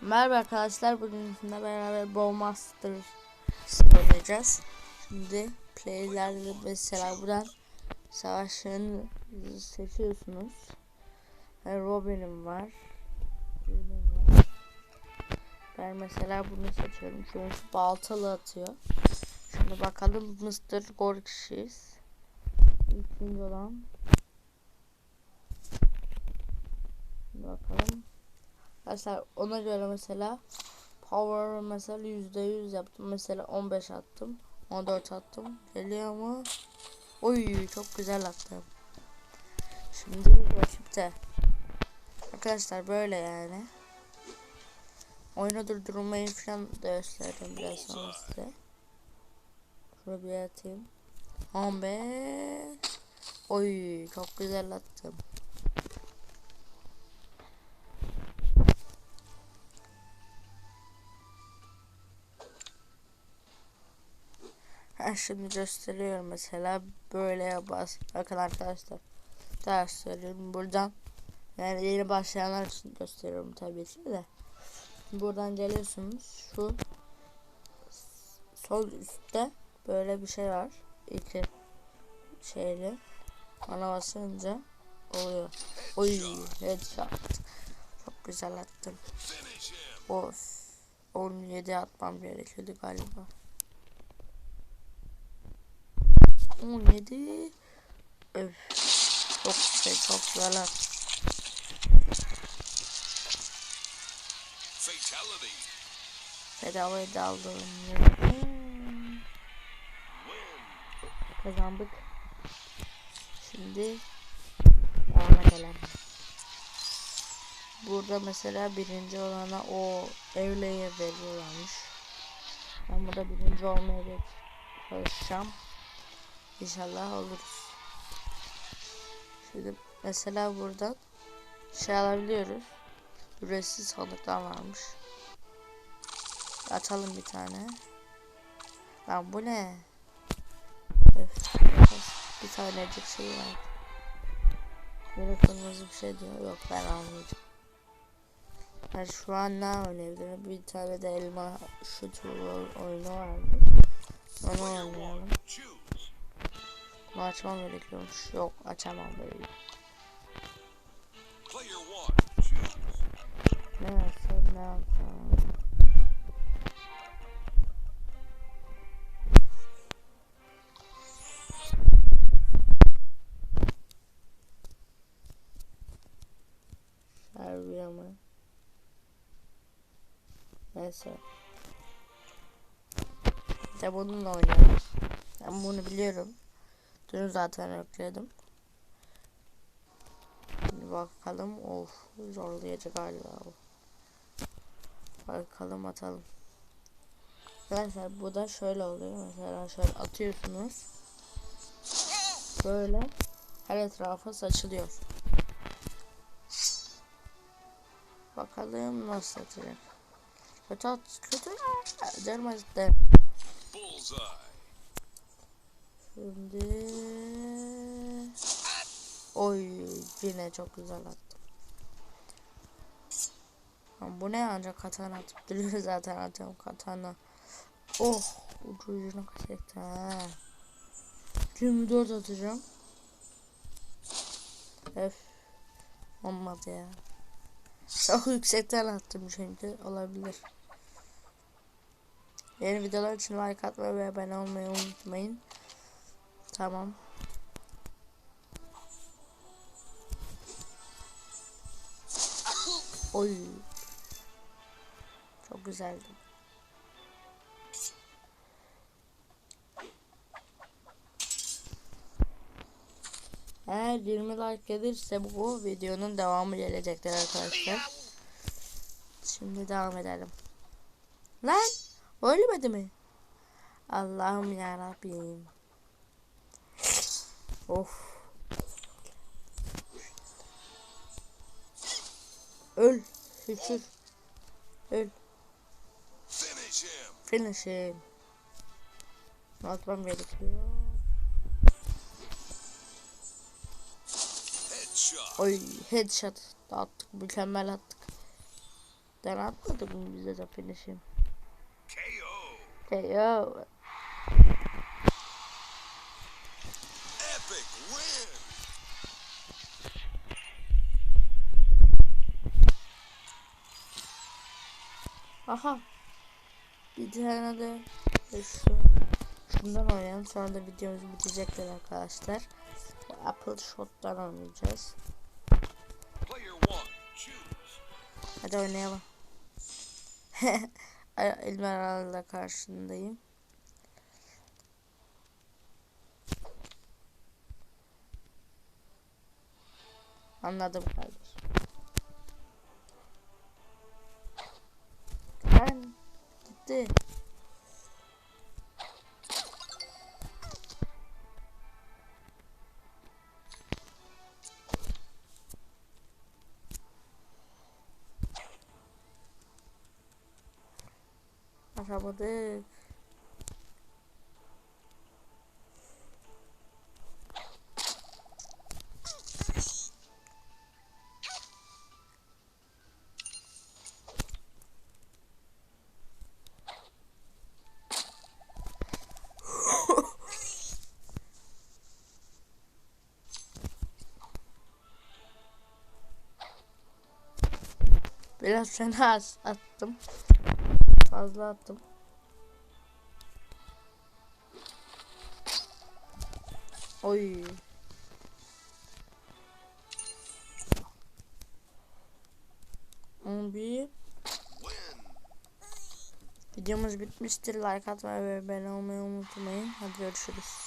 Merhaba arkadaşlar bugün sizinle beraber Bowmaster oynayacağız. Şimdi playlerde mesela buradan savaşlarını seçiyorsunuz. Robin'im var. Ben mesela bunu seçiyorum çünkü baltalı atıyor. Şimdi bakalım Mr. Gorkşiz. Üçüncü olan. Şimdi bakalım. Arkadaşlar ona göre mesela power mesela yüzde yüz yaptım. Mesela 15 attım. 14 attım. Geliyor mu? Oy çok güzel attım. Şimdi rakipte. Arkadaşlar böyle yani. Oyunu durdurmayı falan da göstereceğim biraz sonra size. Şuraya bir atayım. 15 Oy çok güzel attım. Ben şimdi gösteriyorum mesela böyle bas. Bakın arkadaşlar. Ders söylüyorum buradan. Yani yeni başlayanlar için gösteriyorum tabii ki de. Buradan geliyorsunuz. Şu sol üstte böyle bir şey var. İki şeyli. Bana basınca oluyor. Oy headshot. Çok güzel attım. Of. 17 atmam gerekiyordu galiba. 17 Öf. Çok şey çok. Fatality. Bedavaya da aldım. Hmm. Kazandık. Şimdi devamına gelen. Burada mesela birinci olana o evleye veriyorlarmış. Ben burada birinci olmaya çalışacağım. İnşallah oluruz. Şimdi mesela buradan şey alabiliyoruz. Ücretsiz sandıklar varmış. Açalım bir tane. Lan bu ne? Öf, bir tanecik şey var. Böyle kırmızı bir şey diyor. Yok ben almayacağım. Ben şu an ne oynayabilirim? Bir tane de elma şut oyunu vardı. Onu oynayalım. Bunu açmam gerekiyormuş. Yok açamam böyle. Ne yapsam ne yapsam. Harbiye mı? Neyse. Bir de bununla oynayalım. Ben bunu biliyorum. Dün zaten yükledim. Şimdi bakalım. Of zorlayacak galiba. Bakalım atalım. Arkadaşlar bu da şöyle oluyor. Mesela şöyle atıyorsunuz. Böyle her etrafa saçılıyor. Bakalım nasıl atacak. Kötü at, kötü dermez de. Bullseye. Şimdi Oy yine çok güzel attım. Lan bu ne ancak katana atıp duruyor zaten atıyorum katana. Oh ucu ucuna ha. 24 atacağım. Öf. Olmadı ya. Çok yüksekten attım çünkü olabilir. Yeni videolar için like atmayı ve abone olmayı unutmayın. Tamam. Oy. Çok güzeldi. Eğer 20 like gelirse bu videonun devamı gelecektir arkadaşlar. Şimdi devam edelim. Lan ölmedi mi? Allah'ım ya Rabbim. Of. Öl. Şükür. Öl. Finish him. Finish him. Atmam gerekiyor. Headshot. Oy headshot attık. Mükemmel attık. Shot'tan atmadık mı bize de finish'im? KO. KO. Aha. Bir tane de şu. Şundan oynayalım. Sonra da videomuz bitecektir arkadaşlar. Apple Shot'tan oynayacağız. Hadi oynayalım. Elmer Aral'la karşındayım. Anladım kardeş. Atamadık. Biraz fena attım. Fazla attım. Oy. On bir. Videomuz bitmiştir. Like atmayı ve abone olmayı unutmayın. Hadi görüşürüz.